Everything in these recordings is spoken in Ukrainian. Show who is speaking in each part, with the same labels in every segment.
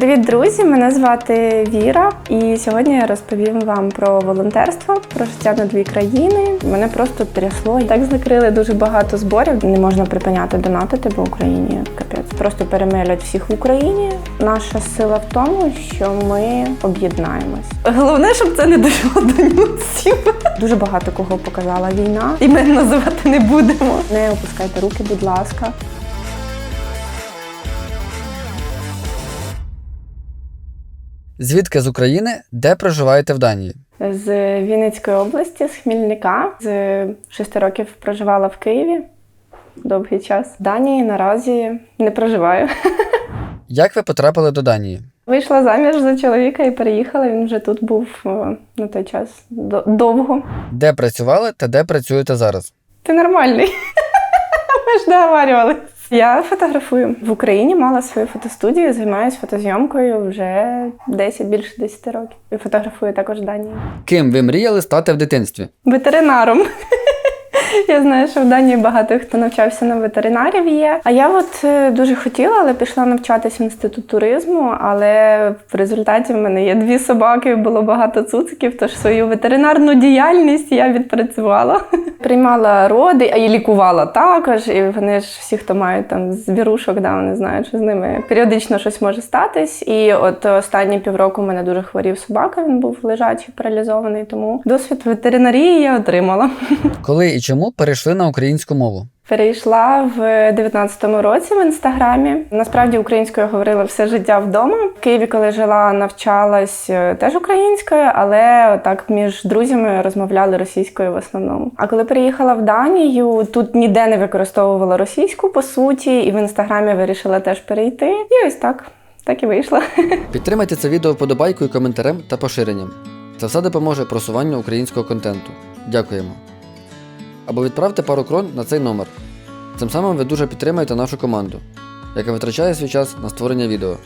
Speaker 1: Привіт, друзі! Мене звати Віра, і сьогодні я розповім вам про волонтерство, про життя на дві країни. Мене просто трясло. Так закрили дуже багато зборів. Не можна припиняти донатити, бо Україні капець. Просто перемелять всіх в Україні. Наша сила в тому, що ми об'єднаємось. Головне, щоб це не дійшло до нюців. Дуже багато кого показала війна. Імен називати не будемо. Не опускайте руки, будь ласка.
Speaker 2: Звідки з України, де проживаєте в Данії?
Speaker 1: З Вінницької області, з Хмільника. З шести років проживала в Києві довгий час. В Данії наразі не проживаю.
Speaker 2: Як ви потрапили до Данії?
Speaker 1: Вийшла заміж за чоловіка і переїхала. Він вже тут був о, на той час довго.
Speaker 2: Де працювали та де працюєте зараз?
Speaker 1: Ти нормальний. Ми ж договарювались. Я фотографую в Україні. Мала свою фотостудію, займаюся фотозйомкою вже 10, більше 10 років. І фотографую також в Данії.
Speaker 2: Ким ви мріяли стати в дитинстві?
Speaker 1: ветеринаром. Я знаю, що в Данії багато хто навчався на ветеринарів є. А я от е, дуже хотіла, але пішла навчатись в інститут туризму. Але в результаті в мене є дві собаки, було багато цуциків, тож свою ветеринарну діяльність я відпрацювала. Приймала роди, і лікувала також. І вони ж всі, хто мають там звірушок, да, вони знають, що з ними періодично щось може статись. І от останні півроку в мене дуже хворів собака. Він був лежачий, паралізований. Тому досвід ветеринарії я отримала.
Speaker 2: Коли і чому перейшли на українську мову?
Speaker 1: Перейшла в 19-му році в інстаграмі. Насправді українською говорила все життя вдома. В Києві, коли жила, навчалась е, теж українською, але так між друзями розмовляли російською в основному. А коли переїхала в Данію, тут ніде не використовувала російську по суті, і в інстаграмі вирішила теж перейти. І ось так, так і вийшла.
Speaker 2: Підтримайте це відео вподобайкою, коментарем та поширенням. Це все допоможе просуванню українського контенту. Дякуємо. Або відправте пару крон на цей номер. Цим самим ви дуже підтримаєте нашу команду, яка витрачає свій час на створення відео.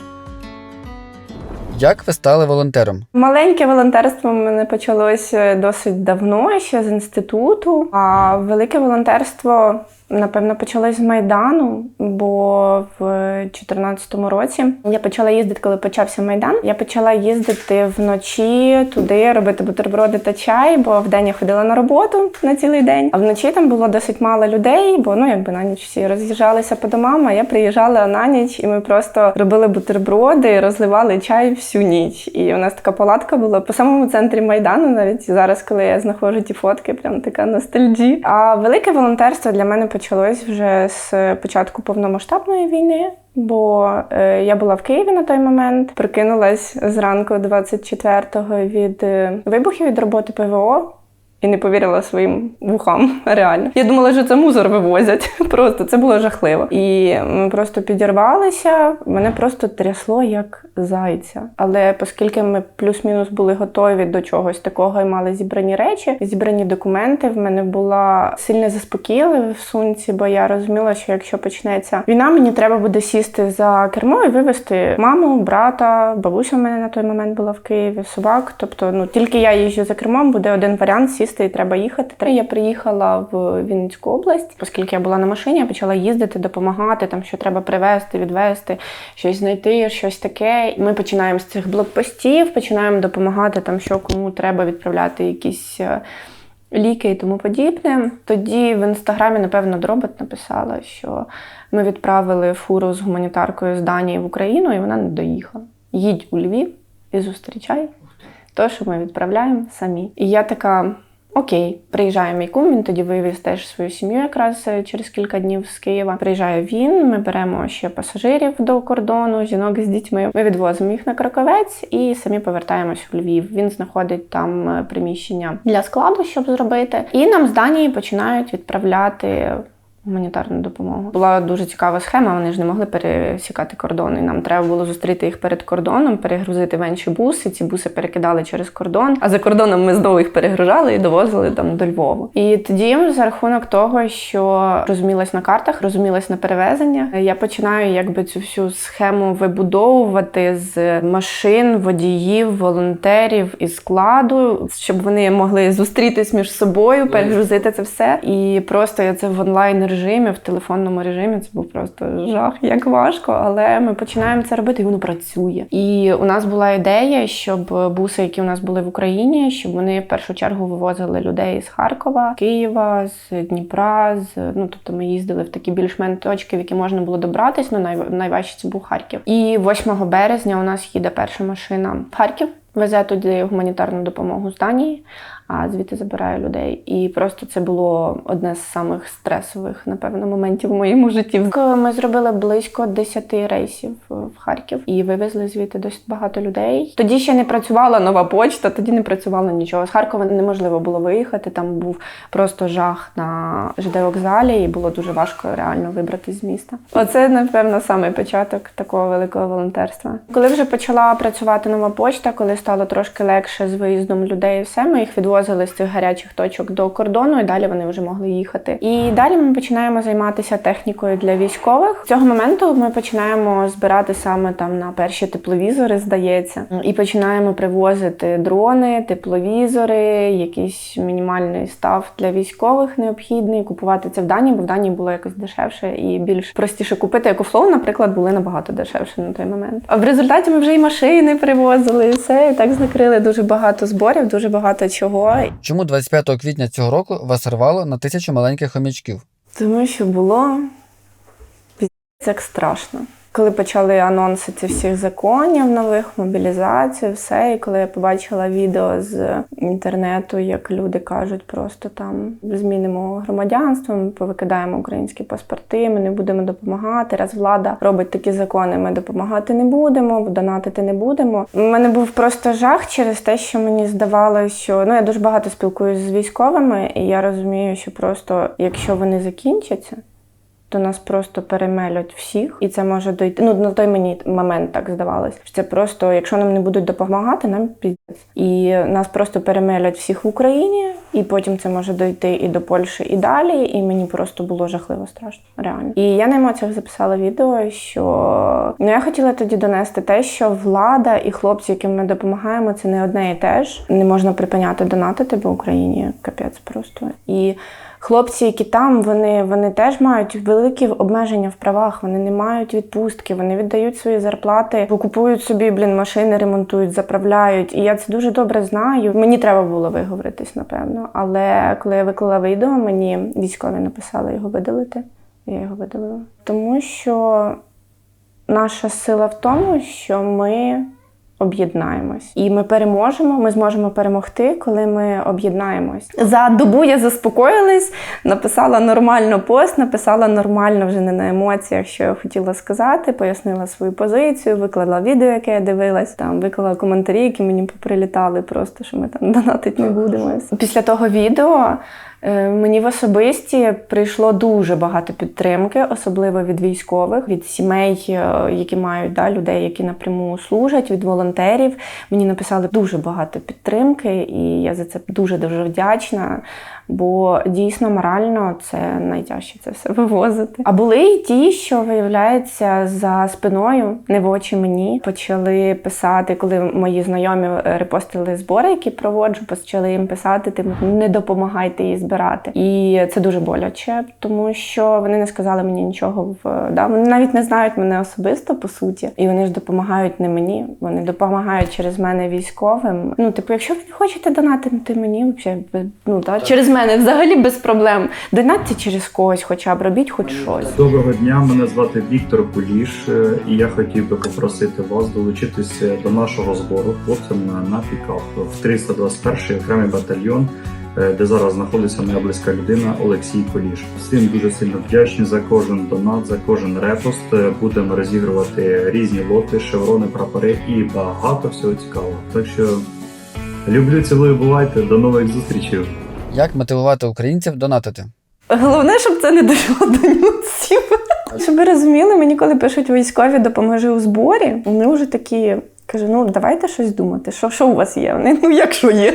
Speaker 2: Як ви стали волонтером?
Speaker 1: Маленьке волонтерство в мене почалося досить давно, ще з інституту. А велике волонтерство, напевно, почалось з Майдану, бо в 2014 році я почала їздити, коли почався Майдан. Я почала їздити вночі туди, робити бутерброди та чай, бо вдень я ходила на роботу на цілий день. А вночі там було досить мало людей, бо ну якби на ніч всі роз'їжджалися по домам, а я приїжджала на ніч, і ми просто робили бутерброди, розливали чай всю ніч. І у нас така палатка була по самому центрі Майдану, навіть зараз, коли я знаходжу ті фотки, прям така ностальджі. А велике волонтерство для мене почалось вже з початку повномасштабної війни. Бо е, я була в Києві на той момент, прикинулась зранку 24-го від е, вибухів від роботи ПВО. І не повірила своїм вухам. Реально. Я думала, що це мусор вивозять. Просто це було жахливо. І ми просто підірвалися. Мене просто трясло як зайця. Але оскільки ми плюс-мінус були готові до чогось такого і мали зібрані речі, зібрані документи, в мене була сильне заспокійливе в сумці, бо я розуміла, що якщо почнеться війна, мені треба буде сісти за кермо і вивезти маму, брата, бабуся в мене на той момент була в Києві, собак. Тобто, ну тільки я їжджу за кермом, буде один варіант сісти і треба їхати. Я приїхала в Вінницьку область, оскільки я була на машині, я почала їздити, допомагати, там що треба привезти, відвезти, щось знайти, щось таке. Ми починаємо з цих блокпостів, починаємо допомагати там, що кому треба відправляти якісь. е, Ліки і тому подібне. Тоді в інстаграмі, напевно, Дробот написала, що ми відправили фуру з гуманітаркою з Данії в Україну, і вона не доїхала. Їдь у Львів і зустрічай то, що ми відправляємо самі. І я така. Окей, приїжджає мій кум, він тоді вивіз теж свою сім'ю якраз е, через кілька днів з Києва. Приїжджає він, ми беремо ще пасажирів до кордону, жінок з дітьми. Ми відвозимо їх на Краковець і самі повертаємось у Львів. Він знаходить там е, приміщення для складу, щоб зробити. І нам з Данії починають відправляти гуманітарну допомогу. Була дуже цікава схема. Вони ж не могли пересікати кордон. І нам треба було зустріти їх перед кордоном, перегрузити в інші буси. Ці буси перекидали через кордон. А за кордоном ми знову їх перегружали і довозили там до Львова. І тоді, за рахунок того, що розумілась на картах, розумілась на перевезення, я починаю якби цю всю схему вибудовувати з машин, водіїв, волонтерів і складу, щоб вони могли зустрітись між собою, перегрузити це все. І просто я це в онлайн режимі, в телефонному режимі. Це був просто жах, як важко. Але ми починаємо це робити, і воно працює. І у нас була ідея, щоб буси, які у нас були в Україні, щоб вони в першу чергу вивозили людей з Харкова, Києва, з Дніпра. З ну тобто ми їздили в такі більш-менш точки, в які можна було добратись. Ну най, найважче це був Харків. І 8 березня у нас їде перша машина в Харків. Везе туди гуманітарну допомогу з Данії, а звідти забирає людей. І просто це було одне з самих стресових, напевно, моментів в моєму житті. Ми зробили близько 10 рейсів в Харків і вивезли звідти досить багато людей. Тоді ще не працювала нова почта, тоді не працювало нічого. З Харкова неможливо було виїхати. Там був просто жах на ЖД вокзалі, і було дуже важко реально вибратися з міста. Оце, напевно, саме початок такого великого волонтерства. Коли вже почала працювати нова почта, коли стало трошки легше з виїздом людей, і все ми їх відвозили з цих гарячих точок до кордону, і далі вони вже могли їхати. І далі ми починаємо займатися технікою для військових. З цього моменту ми починаємо збирати саме там на перші тепловізори, здається, і починаємо привозити дрони, тепловізори, якийсь мінімальний став для військових необхідний. Купувати це в Данії, бо в Данії було якось дешевше і більш простіше купити. Як у Flow, наприклад, були набагато дешевше на той момент. А в результаті ми вже і машини привозили, і все і так накрили дуже багато зборів, дуже багато чого.
Speaker 2: Чому 25 квітня цього року вас рвало на тисячу маленьких хомячків?
Speaker 1: Тому що було як страшно. Коли почали анонси всіх законів нових, мобілізацію, все, і коли я побачила відео з інтернету, як люди кажуть, просто там змінимо громадянство, ми повикидаємо українські паспорти, ми не будемо допомагати. Раз влада робить такі закони, ми допомагати не будемо, донатити не будемо. У мене був просто жах через те, що мені здавалося, що ну я дуже багато спілкуюся з військовими, і я розумію, що просто якщо вони закінчаться то нас просто перемелять всіх, і це може дойти. Ну на той мені момент так здавалось. Що це просто, якщо нам не будуть допомагати, нам піздець. І нас просто перемелять всіх в Україні, і потім це може дойти і до Польщі, і далі. І мені просто було жахливо страшно, реально. І я на емоціях записала відео, що ну я хотіла тоді донести те, що влада і хлопці, яким ми допомагаємо, це не одне і те ж. Не можна припиняти донатити, бо Україні капець просто і. Хлопці, які там, вони, вони теж мають великі обмеження в правах, вони не мають відпустки, вони віддають свої зарплати, купують собі блін, машини, ремонтують, заправляють. І я це дуже добре знаю. Мені треба було виговоритись, напевно. Але коли я виклала відео, мені військові написали його видалити. Я його видалила. Тому що наша сила в тому, що ми об'єднаємось. І ми переможемо, ми зможемо перемогти, коли ми об'єднаємось. За добу я заспокоїлась, написала нормально пост, написала нормально вже не на емоціях, що я хотіла сказати, пояснила свою позицію, виклала відео, яке я дивилась, там виклала коментарі, які мені поприлітали, просто що ми там донатити не будемо. Після того відео. Е, Мені в особисті прийшло дуже багато підтримки, особливо від військових, від сімей, е, які мають да, людей, які напряму служать, від волонтерів. Мені написали дуже багато підтримки, і я за це дуже дуже вдячна. Бо дійсно морально це найтяжче це все вивозити. А були й ті, що виявляється за спиною, не в очі мені, почали писати, коли мої знайомі е, репостили збори, які проводжу, почали їм писати, тим не допомагайте її збирати. І це дуже боляче, тому що вони не сказали мені нічого в да, вони навіть не знають мене особисто по суті, і вони ж допомагають не мені. Вони допомагають через мене військовим. Ну, типу, якщо ви хочете донатити мені, взагалі, ну так, через мене взагалі без проблем. Донатьте через когось, хоча б робіть хоч щось.
Speaker 3: Доброго дня, мене звати Віктор Куліш, е, і я хотів би попросити вас долучитися до нашого збору хлопцям на, на пікап в 321-й окремий батальйон, де зараз знаходиться моя близька людина Олексій Куліш. Всім дуже сильно вдячні за кожен донат, за кожен репост. Е, Будемо розігрувати різні лоти, шеврони, прапори і багато всього цікавого. Так що люблю, цілую, бувайте, до нових зустрічей.
Speaker 2: Як мотивувати українців донатити?
Speaker 1: Головне, щоб це не дійшло до нюців. Щоб ви розуміли, мені коли пишуть військові допоможи у зборі, вони вже такі кажу, ну давайте щось думати. Що, що у вас є? Вони ну як що є?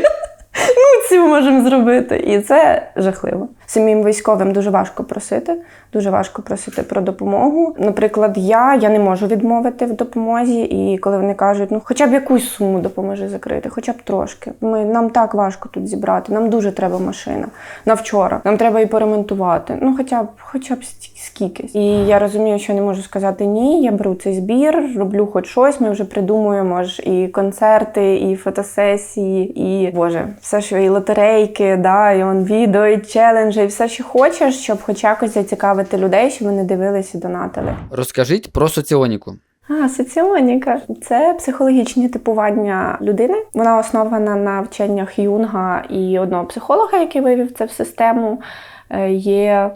Speaker 1: Ну, ці ми можемо зробити. І це жахливо. Самим військовим дуже важко просити, дуже важко просити про допомогу. Наприклад, я, я не можу відмовити в допомозі, і коли вони кажуть, ну хоча б якусь суму допоможи закрити, хоча б трошки. Ми нам так важко тут зібрати. Нам дуже треба машина на вчора. Нам треба і поремонтувати. Ну, хоча б, хоча б скількись. І я розумію, що не можу сказати ні. Я беру цей збір, роблю хоч щось. Ми вже придумуємо ж і концерти, і фотосесії, і боже, все, що і лотерейки, да, і он відео, і челенджі, і все, що хочеш, щоб хоч якось зацікавити людей, щоб вони дивилися і донатили.
Speaker 2: Розкажіть про соціоніку.
Speaker 1: А, соціоніка це психологічні типування людини. Вона основана на вченнях Юнга і одного психолога, який вивів це в систему. Е, Є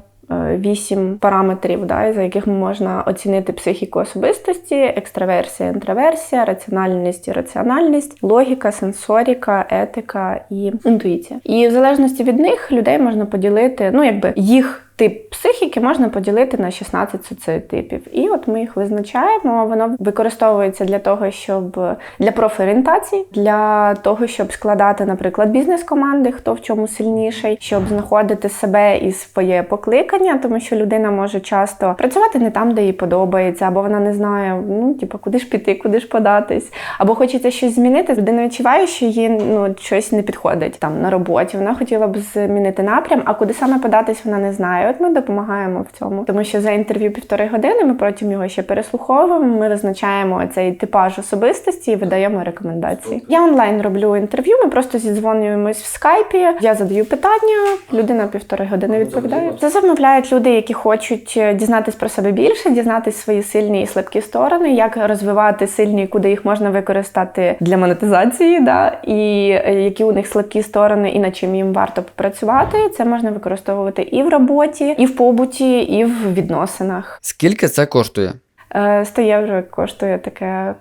Speaker 1: вісім параметрів, да, за яких можна оцінити психіку особистості: екстраверсія, інтроверсія, раціональність раціональність, логіка, сенсоріка, етика і інтуїція. І в залежності від них людей можна поділити, ну якби їх. Тип психіки можна поділити на 16 соціотипів. І от ми їх визначаємо. Воно використовується для того, щоб для профорієнтації, для того, щоб складати, наприклад, бізнес-команди, хто в чому сильніший, щоб знаходити себе і своє покликання, тому що людина може часто працювати не там, де їй подобається, або вона не знає, ну типу, куди ж піти, куди ж податись, або хочеться щось змінити. Людина відчуває, що їй ну щось не підходить там на роботі. Вона хотіла б змінити напрям, а куди саме податись, вона не знає. От ми допомагаємо в цьому, тому що за інтерв'ю півтори години ми потім його ще переслуховуємо. Ми визначаємо цей типаж особистості і видаємо рекомендації. Я онлайн роблю інтерв'ю. Ми просто зідзвонюємось в скайпі. Я задаю питання. Людина півтори години відповідає. Це замовляють люди, які хочуть е, дізнатись про себе більше, дізнатись свої сильні і слабкі сторони, як розвивати сильні, куди їх можна використати для монетизації, да і е, які у них слабкі сторони, і над чим їм варто попрацювати. Це можна використовувати і в роботі, і в побуті, і в відносинах.
Speaker 2: Скільки це коштує?
Speaker 1: Е, 100 євро коштує таке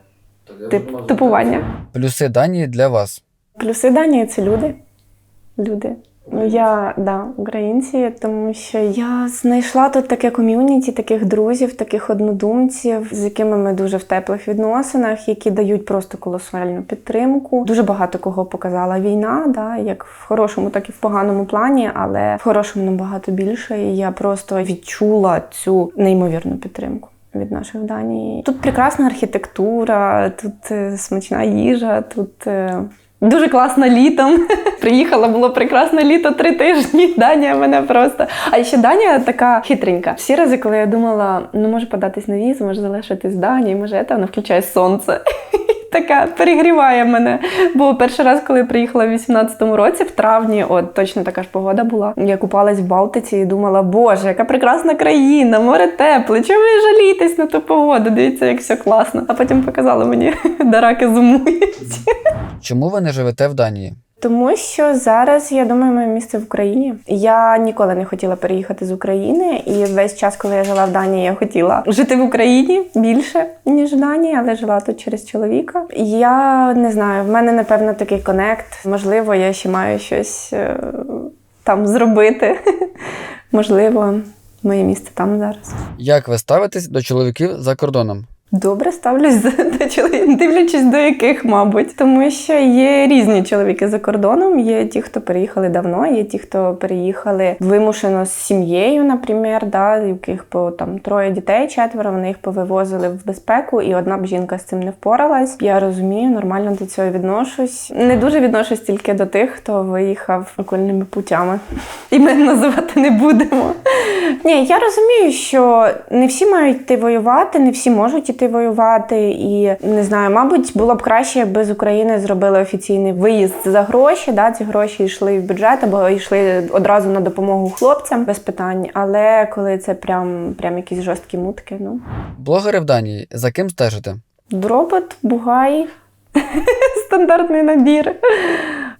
Speaker 1: тип, типування.
Speaker 2: Плюси Данії для вас.
Speaker 1: Плюси Данії це люди. Люди. Ну, я да, українці, тому що я знайшла тут таке ком'юніті, таких друзів, таких однодумців, з якими ми дуже в теплих відносинах, які дають просто колосальну підтримку. Дуже багато кого показала війна, да, як в хорошому, так і в поганому плані, але в хорошому набагато більше. І я просто відчула цю неймовірну підтримку. Від наших Данії. Тут прекрасна архітектура, тут е, смачна їжа, тут е, Дуже класно літом. Приїхала, було прекрасне літо три тижні. Данія мене просто. А ще Данія така хитренька. Всі рази, коли я думала, ну може податись на візу, може залишитись в Данії, може це, вона включає сонце. Така перегріває мене. Бо перший раз, коли я приїхала в 18-му році, в травні, от точно така ж погода була. Я купалась в Балтиці і думала, боже, яка прекрасна країна, море тепле. Чому ви жалієтесь на ту погоду? Дивіться, як все класно. А потім показала мені, де раки зимують.
Speaker 2: Чому ви не живете в Данії?
Speaker 1: Тому що зараз я думаю, моє місце в Україні. Я ніколи не хотіла переїхати з України, і весь час, коли я жила в Данії, я хотіла жити в Україні більше ніж в Данії, але жила тут через чоловіка. Я не знаю, в мене напевно такий конект. Можливо, я ще маю щось е, там зробити. Можливо, моє місце там зараз.
Speaker 2: Як ви ставитесь до чоловіків за кордоном?
Speaker 1: Добре ставлюсь до чоловіків, дивлячись до яких, мабуть, тому що є різні чоловіки за кордоном. Є ті, хто переїхали давно, є ті, хто переїхали вимушено з сім'єю, наприклад, да, яких по там троє дітей, четверо. Вони їх повивозили в безпеку, і одна б жінка з цим не впоралась. Я розумію, нормально до цього відношусь. Не дуже відношусь тільки до тих, хто виїхав окольними путями. Імен називати не будемо. Ні, я розумію, що не всі мають йти воювати, не всі можуть іти воювати. І не знаю, мабуть, було б краще, якби з України зробили офіційний виїзд за гроші. Да, ці гроші йшли в бюджет або йшли одразу на допомогу хлопцям без питань. Але коли це прям, прям якісь жорсткі мутки, ну
Speaker 2: Блогери в Данії, за ким стежите?
Speaker 1: Дробот, Бугай. Стандартний набір.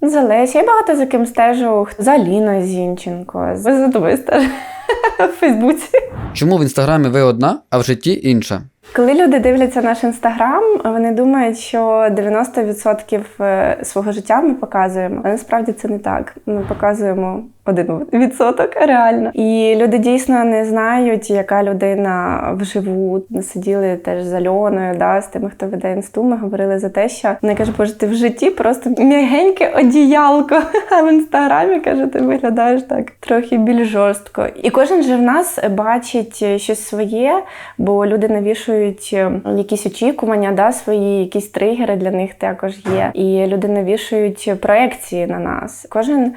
Speaker 1: За Лесі. Я багато за ким стежу. За Аліна Зінченко. За тобою стежу в Фейсбуці.
Speaker 2: Чому в інстаграмі ви одна, а в житті інша?
Speaker 1: Коли люди дивляться наш інстаграм, вони думають, що 90% свого життя ми показуємо. Але насправді це не так. Ми показуємо один відсоток реально. І люди дійсно не знають, яка людина вживу. Ми сиділи теж з Альоною, да, з тими, хто веде інсту. Ми говорили за те, що вони кажуть, боже, ти в житті просто м'ягеньке одіялко. А в інстаграмі каже, ти виглядаєш так трохи більш жорстко. І кожен же в нас бачить щось своє, бо люди навішують е, якісь очікування, да, свої якісь тригери для них також є. І люди навішують проекції на нас. Кожен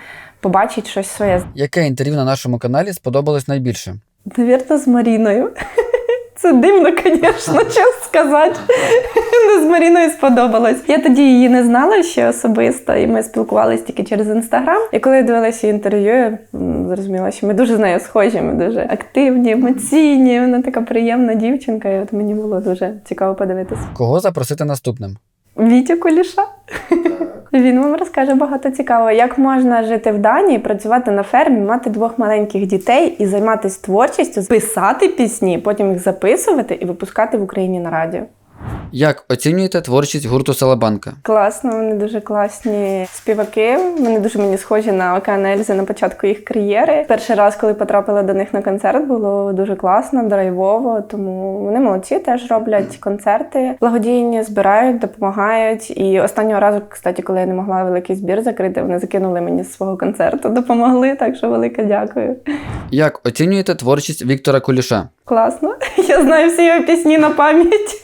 Speaker 1: побачить щось своє.
Speaker 2: Яке інтерв'ю на нашому каналі сподобалось найбільше?
Speaker 1: Навірно, з Маріною. Це дивно, звісно, чесно сказати. Не з Маріною сподобалось. Я тоді її не знала ще особисто, і ми спілкувалися тільки через інстаграм. І коли я дивилася інтерв'ю, я зрозуміла, що ми дуже з нею схожі, ми дуже активні, емоційні. Вона така приємна дівчинка, і от мені було дуже цікаво подивитися.
Speaker 2: Кого запросити наступним?
Speaker 1: Вітю Куліша. Він вам розкаже багато цікавого, як можна жити в Данії, працювати на фермі, мати двох маленьких дітей і займатися творчістю, писати пісні, потім їх записувати і випускати в Україні на радіо.
Speaker 2: Як оцінюєте творчість гурту Салабанка?
Speaker 1: Класно, вони дуже класні співаки. Вони дуже мені схожі на Океан Ельзи на початку їх кар'єри. Перший раз, коли потрапила до них на концерт, було дуже класно, драйвово. Тому вони молодці, теж роблять концерти, благодійні, збирають, допомагають. І останнього разу, кстати, коли я не могла великий збір закрити, вони закинули мені з свого концерту, допомогли. Так що велике дякую.
Speaker 2: Як оцінюєте творчість Віктора Куліша?
Speaker 1: Класно. Я знаю всі його пісні на пам'ять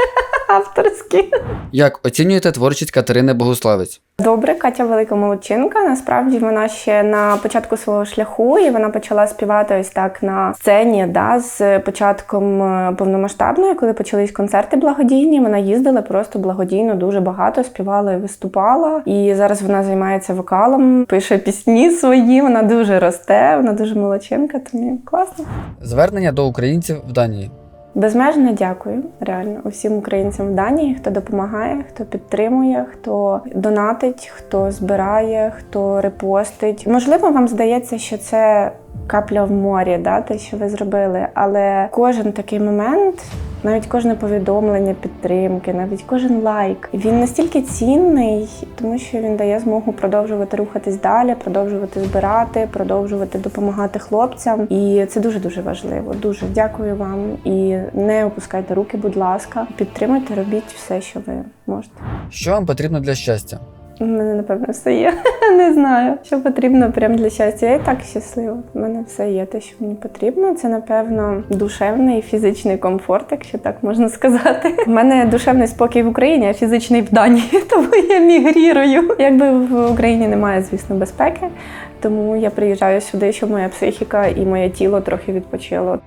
Speaker 1: авторські.
Speaker 2: Як оцінюєте творчість Катерини Богуславець?
Speaker 1: Добре, Катя велика молодчинка. Насправді вона ще на початку свого шляху, і вона почала співати ось так на сцені. Да, з початком е, повномасштабної, коли почались концерти благодійні. Вона їздила просто благодійно, дуже багато співала і виступала. І зараз вона займається вокалом, пише пісні свої. Вона дуже росте, вона дуже молодчинка. Тому класно.
Speaker 2: Звернення до українців в Данії.
Speaker 1: Безмежно дякую реально усім українцям в Данії, хто допомагає, хто підтримує, хто донатить, хто збирає, хто репостить. Можливо, вам здається, що це капля в морі, да, те, що ви зробили, але кожен такий момент. Навіть кожне повідомлення підтримки, навіть кожен лайк. Він настільки цінний, тому що він дає змогу продовжувати рухатись далі, продовжувати збирати, продовжувати допомагати хлопцям. І це дуже дуже важливо. Дуже дякую вам. І не опускайте руки, будь ласка, підтримуйте, робіть все, що ви можете.
Speaker 2: Що вам потрібно для щастя?
Speaker 1: У мене напевно все є. Не знаю, що потрібно прям для щастя. Я і так щаслива. У мене все є те, що мені потрібно. Це напевно душевний і фізичний комфорт, якщо так можна сказати. У мене душевний спокій в Україні, а фізичний в Данії, тому я мігрірую. Якби в Україні немає, звісно, безпеки, тому я приїжджаю сюди, щоб моя психіка і моє тіло трохи відпочило.